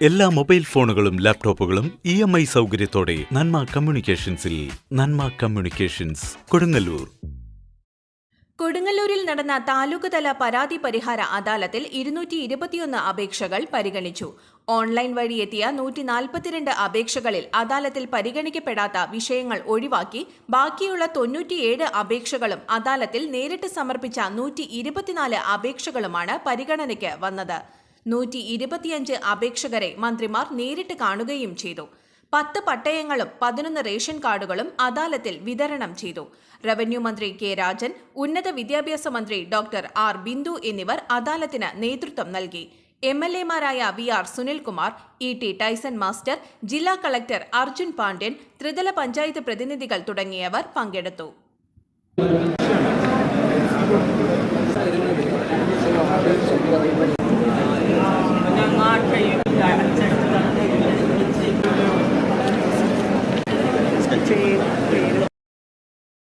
എല്ലാ മൊബൈൽ ഫോണുകളും ലാപ്ടോപ്പുകളും ഇ എം ഐ സൗകര്യത്തോടെ നന്മ കമ്മ്യൂണിക്കേഷൻസിൽ നന്മ കമ്മ്യൂണിക്കേഷൻസ് കൊടുങ്ങല്ലൂർ. കൊടുങ്ങല്ലൂരിൽ നടന്ന താലൂക്ക് തല പരാതി പരിഹാര അദാലത്തിൽ ഇരുന്നൂറ്റി ഇരുപത്തിയൊന്ന് അപേക്ഷകൾ പരിഗണിച്ചു. ഓൺലൈൻ വഴി എത്തിയ നൂറ്റി നാൽപ്പത്തിരണ്ട് അപേക്ഷകളിൽ അദാലത്തിൽ പരിഗണിക്കപ്പെടാത്ത വിഷയങ്ങൾ ഒഴിവാക്കി ബാക്കിയുള്ള തൊണ്ണൂറ്റിയേഴ് അപേക്ഷകളും അദാലത്തിൽ നേരിട്ട് സമർപ്പിച്ച നൂറ്റി ഇരുപത്തിനാല് അപേക്ഷകളുമാണ് പരിഗണനയ്ക്ക് വന്നത്. നൂറ്റി ഇരുപത്തിയഞ്ച് അപേക്ഷകരെ മന്ത്രിമാർ നേരിട്ട് കാണുകയും ചെയ്തു. പത്ത് പട്ടയങ്ങളും പതിനൊന്ന് റേഷൻ കാർഡുകളും അദാലത്തിൽ വിതരണം ചെയ്തു. റവന്യൂ മന്ത്രി കെ രാജൻ ഉന്നത വിദ്യാഭ്യാസ മന്ത്രി ഡോക്ടർ ആർ ബിന്ദു എന്നിവർ അദാലത്തിന് നേതൃത്വം നൽകി. M L എമാരായ V R Sunilkumar E T Tyson master ജില്ലാ കളക്ടർ അർജുൻ പാണ്ഡ്യൻ ത്രിതല പഞ്ചായത്ത് പ്രതിനിധികൾ തുടങ്ങിയവർ പങ്കെടുത്തു. train, train.